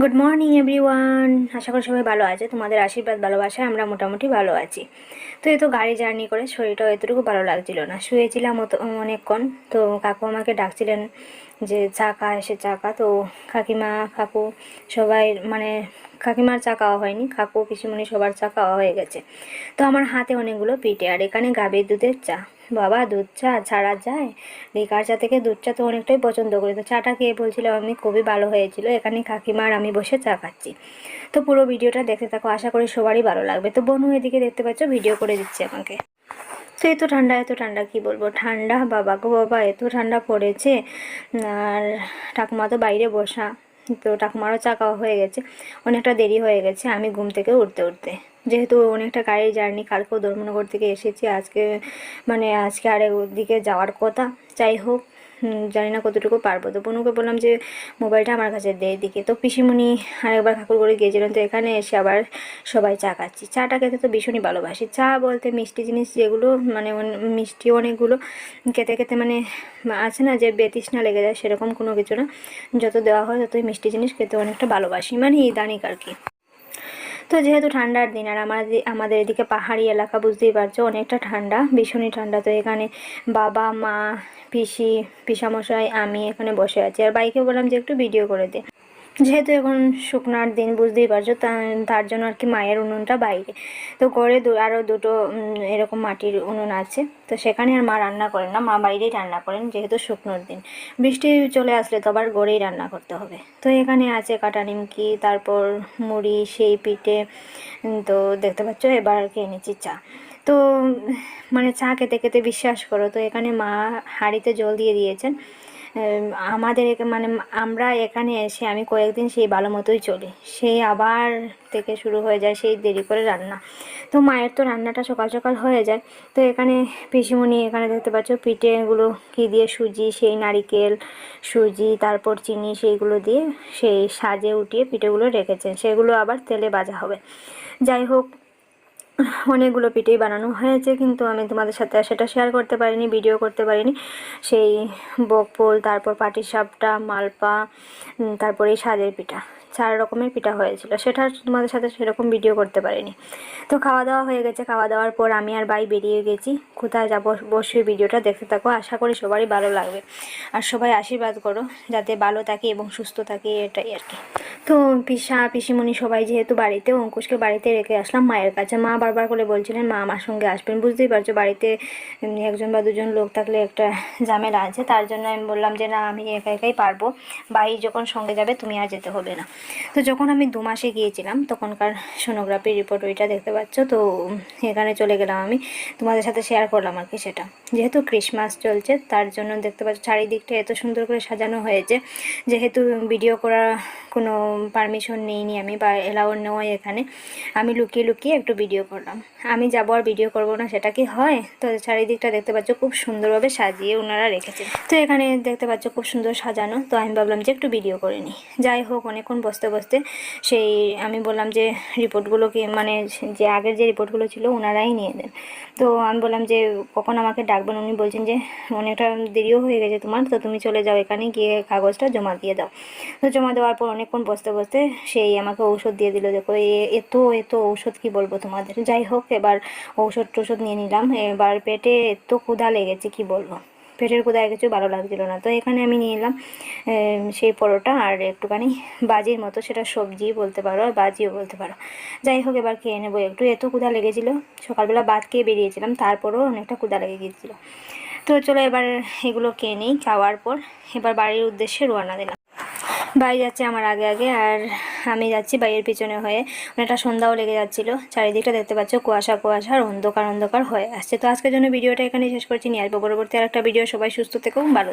Good morning everyone আশা করি সবাই ভালো আছে। তোমাদের আশীর্বাদ, ভালোবাসায় আমরা মোটামুটি ভালো আছি। তো এই তো গাড়ি জার্নি করে শরীরটা এতটুকু ভালো লাগছিল না। শুয়েছিলাম অত অনেকক্ষণ। তো কাকু আমাকে ডাকছিলেন যে চাকা এসে চা খা। তো কাকিমা, কাকু সবাই মানে কাকিমার চা খাওয়া হয়নি, কাকু, পিসিমণি সবার চা খাওয়া হয়ে গেছে। তো আমার হাতে অনেকগুলো পিঠে, আর এখানে গাভীর দুধের চা। বাবা, দুধ চা ছাড়া যায়? লিকার চা থেকে দুধ চা তো অনেকটাই পছন্দ করি। তো চাটা খেয়ে বলছিলাম আমি খুবই ভালো হয়েছিল, এখানে কাকিমা আর আমি বসে চা খাচ্ছি। তো পুরো ভিডিওটা দেখতে থাকো, আশা করি সবারই ভালো লাগবে। তো বনু এদিকে দেখতে পাচ্ছ, ভিডিও করে দিচ্ছে আমাকে। তো এত ঠান্ডা এত ঠান্ডা, কি বলব? ঠান্ডা, বাবা গো, বাবা, এত ঠান্ডা পড়েছে। আর ঠাকুমা তো বাইরে বসা। তো ঠাকুমারও চা খাওয়া হয়ে গেছে। অনেকটা দেরি হয়ে গেছে, আমি ঘুম থেকে উঠতে উঠতে। যেহেতু অনেকটা গাড়ি জার্নি, কালকেও দর্মনগর থেকে এসেছি, আজকে মানে আজকে আরেক দিকে যাওয়ার কথা। যাই হোক জানি না কতটুকু পারব। তো বনুকে বললাম যে, মোবাইলটা আমার কাছে দে দিকে তো পিসিমণি আরেকবার ঠাকুর করে গিয়েছিলেন, তো এখানে এসে আবার সবাই চা খাচ্ছি। চাটা খেতে তো ভীষণই ভালোবাসি। চা বলতে মিষ্টি জিনিস যেগুলো মানে মিষ্টি অনেকগুলো খেতে খেতে মানে আছে না যে, বেতৃষ্ণা লেগে যায় সেরকম কোনো কিছু না। যত দেওয়া হয় ততই মিষ্টি জিনিস খেতে অনেকটা ভালোবাসি। মানে ইদানিক আর কি। তো যেহেতু ঠান্ডার দিন, আর আমাদের আমাদের এদিকে পাহাড়ি এলাকা, বুঝতেই পারছ, অনেকটা ঠান্ডা, ভীষণই ঠান্ডা। তো এখানে বাবা, মা, পিসি, পিসামশাই, আমি এখানে বসে আছি। আর বাইকে বললাম যে একটু ভিডিও করে দে। যেহেতু এখন শুকনার দিন বুঝতেই পারছ তার জন্য আর কি মায়ের উনুনটা বাইরে। তো দু আরও দুটো এরকম মাটির উনুন আছে। তো সেখানে আর মা রান্না করেন না, মা বাইরেই রান্না করেন, যেহেতু শুকনোর দিন। বৃষ্টি চলে আসলে তো আবার গড়েই রান্না করতে হবে। তো এখানে আছে কাটা নিমকি, তারপর মুড়ি, সেই পিঠে তো দেখতে পাচ্ছ, এবার আর কি এনেছি চা। তো মানে চা খেতে খেতে বিশ্বাস করো, তো এখানে মা হাঁড়িতে জল দিয়ে দিয়েছেন। আমাদের মানে আমরা এখানে এসে আমি কয়েকদিন সেই ভালো মতোই চলি। সেই আবার থেকে শুরু হয়ে যায় সেই দেরি করে রান্না। তো মায়ের তো রান্নাটা সকাল সকাল হয়ে যায়। তো এখানে পিসিমণি, এখানে দেখতে পাচ্ছ পিঠেগুলো কী দিয়ে সুজি, সেই নারিকেল সুজি, তারপর চিনি সেইগুলো দিয়ে সেই সাজে উঠিয়ে পিঠেগুলো রেখেছেন সেগুলো আবার তেলে ভাজা হবে। যাই হোক অনেকগুলো পিঠেই বানানো হয়েছে, কিন্তু আমি তোমাদের সাথে সেটা শেয়ার করতে পারিনি ভিডিও করতে পারিনি। সেই বকপোল তারপর পাটিসাপটা মালপা তারপর এই সাজের পিঠা, চার রকমের পিঠা হয়েছিল। সেটা তোমাদের সাথে সেরকম ভিডিও করতে পারিনি। তো খাওয়া দাওয়া হয়ে গেছে, খাওয়া দাওয়ার পর আমি আর বাই বেরিয়ে গেছি। কোথায় যাব বসে ভিডিওটা দেখতে থাকো, আশা করি সবারই ভালো লাগবে। আর সবাই আশীর্বাদ করো, যাতে ভালো থাকে এবং সুস্থ থাকে, এটাই আর কি। তো পিসা, পিসিমণি সবাই যেহেতু বাড়িতে, অঙ্কুশকে বাড়িতে রেখে আসলাম, মায়ের কাছে। মা বারবার করে বলছিলেন, মা আমার সঙ্গে আসবেন। বুঝতেই পারছ, বাড়িতে একজন বা দুজন লোক থাকলে একটা ঝামেলা আছে। তার জন্য আমি বললাম যে, না, আমি একা একাই পারব। ভাই যখন সঙ্গে যাবে, তুমি আর যেতে হবে না। তো যখন আমি দু মাসে গিয়েছিলাম, তখনকার সোনোগ্রাফি রিপোর্ট ওইটা দেখতে পাচ্ছ। তো এখানে চলে গেলাম আমি। তোমাদের সাথে শেয়ার করলাম আর কি সেটা। যেহেতু ক্রিসমাস চলছে, তার জন্য দেখতে পাচ্ছ, চারিদিকটা এত সুন্দর করে সাজানো হয়েছে। যেহেতু ভিডিও করার কোনো পারমিশন নেইনি আমি বা এলাওয়ার নেওয়াই এখানে। আমি লুকিয়ে লুকিয়ে একটু ভিডিও করলাম। আমি যাব আর ভিডিও করব না, সেটা কি হয়? তো চারিদিকটা দেখতে পাচ্ছ, খুব সুন্দরভাবে সাজিয়ে ওনারা রেখেছেন। তো এখানে দেখতে পাচ্ছ, খুব সুন্দর সাজানো। তো আমি ভাবলাম যে একটু ভিডিও করে নিই। যাই হোক, অনেকক্ষণ বসতে বসতে সেই আমি বললাম যে রিপোর্টগুলোকে মানে যে আগের যে রিপোর্টগুলো ছিল ওনারাই নিয়ে দেন তো আমি বললাম যে, কখন আমাকে ডাকবেন? উনি বলছেন যে, অনেকটা দেরিও হয়ে গেছে তোমার, তো তুমি চলে যাও এখানে, গিয়ে কাগজটা জমা দিয়ে দাও। তো জমা দেওয়ার পর অনেকক্ষণ বসতে বসতে সেই আমাকে ঔষধ দিয়ে দিল। দেখো এত এত ঔষধ কি বলব তোমাদের? যাই হোক এবার ঔষধ টৌষধ নিয়ে নিলাম। এবার পেটে এত ক্ষুধা লেগেছে, কি বলব? পেটের ক্ষুধায় কিছু ভালো লাগছিল না। তো এখানে আমি নিয়ে এলাম সেই পরোটা আর একটুখানি বাজির মতো, সেটা সবজি বলতে পারো আর বাজিও বলতে পারো। যাই হোক এবার খেয়ে নেব একটু। এত ক্ষুধা লেগেছিল, সকালবেলা ভাত খেয়ে বেরিয়েছিলাম, তারপরেও অনেকটা ক্ষুধা লেগে গিয়েছিল। তো চলো এবার এগুলো খেয়ে নিই, খাওয়ার পর এবার বাড়ির উদ্দেশ্যে রোয়ানা দিলাম। ভাই যাচ্ছে আমার আগে আগে, আর আমি যাচ্ছি বাইরের পিছনে হয়ে। অনেকটা সন্ধ্যাও লেগে যাচ্ছিল। চারিদিকটা দেখতে পাচ্ছ, কুয়াশা কুয়াশা আর অন্ধকার অন্ধকার হয়ে আসছে। তো আজকের জন্য ভিডিওটা এখানে শেষ করছি। নিয়ে আসব। পরবর্তী আর একটা ভিডিও। সবাই সুস্থ থেকেও ভালো